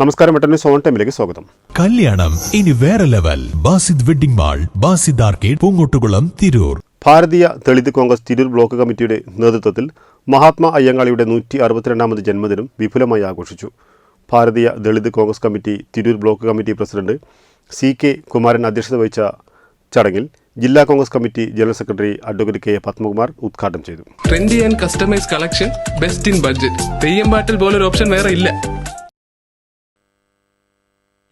നമസ്കാരം എട്ടന് സോൺ ടൈമിലേക്ക് സ്വാഗതം. കല്യാണം ഇനി വേറെ level. Basid wedding mall Basid arcade Poongottukulam Tirur. Bharatiya Dalit Congress Tirur block കമ്മിറ്റിയുടെ നേതൃത്വത്തിൽ മഹാത്മാ അയ്യങ്കാളിയുടെ നൂറ്റി അറുപത്തിരണ്ടാമത് ജന്മദിനം വിപുലമായി ആഘോഷിച്ചു. Bharatiya Dalit Congress committee Tirur block committee president C K Kumaran അധ്യക്ഷത വഹിച്ച ചടങ്ങിൽ ജില്ലാ Congress committee general secretary advocate K Padmakumar ഉദ്ഘാടനം ചെയ്തു. Trendy and customise collection best in budget Theyyam പാട്ടിൽ പോലൊരു ഓപ്ഷൻ വേറെ ഇല്ല.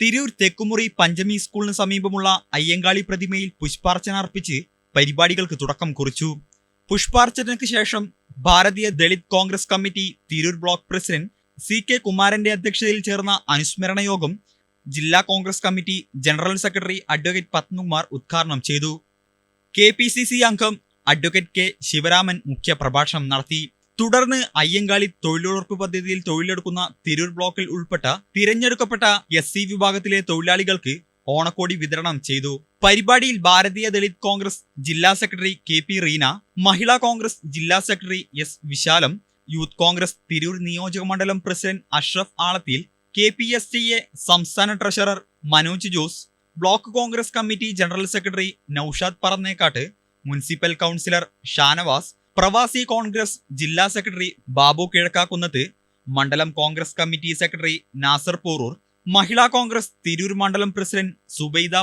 തിരൂർ തെക്കുമുറി പഞ്ചമി സ്കൂളിന് സമീപമുള്ള അയ്യങ്കാളി പ്രതിമയിൽ പുഷ്പാർച്ചന അർപ്പിച്ച് പരിപാടികൾക്ക് തുടക്കം കുറിച്ചു. പുഷ്പാർച്ചനയ്ക്ക് ശേഷം Bharatiya Dalit Congress committee Tirur block president C K കുമാരന്റെ അധ്യക്ഷതയിൽ ചേർന്ന അനുസ്മരണ യോഗം ജില്ലാ Congress committee general secretary advocate Padmakumar ഉദ്ഘാടനം ചെയ്തു. കെ പി സി സി അംഗം അഡ്വക്കേറ്റ് കെ ശിവരാമൻ മുഖ്യ പ്രഭാഷണം നടത്തി. തുടർന്ന് അയ്യങ്കാളി തൊഴിലുറപ്പ് പദ്ധതിയിൽ തൊഴിലെടുക്കുന്ന തിരൂർ ബ്ലോക്കിൽ ഉൾപ്പെട്ട തിരഞ്ഞെടുക്കപ്പെട്ട എസ് വിഭാഗത്തിലെ തൊഴിലാളികൾക്ക് ഓണക്കോടി വിതരണം ചെയ്തു. പരിപാടിയിൽ ഭാരതീയ ദളിത് കോൺഗ്രസ് ജില്ലാ secretary K P Reena Mahila Congress ജില്ലാ secretary S Visalam youth Congress Tirur നിയോജക മണ്ഡലം president Ashraf Alathil K P S T A സംസ്ഥാന treasurer Manoj Jose block Congress committee general secretary Naushad Parannekkat municipal councillor Shanavas Pravasi Congress ജില്ലാ secretary Babu കിഴക്കാക്കുന്നത് മണ്ഡലം Congress committee secretary Nasar Porur Mahila Congress Tirur മണ്ഡലം president Subaida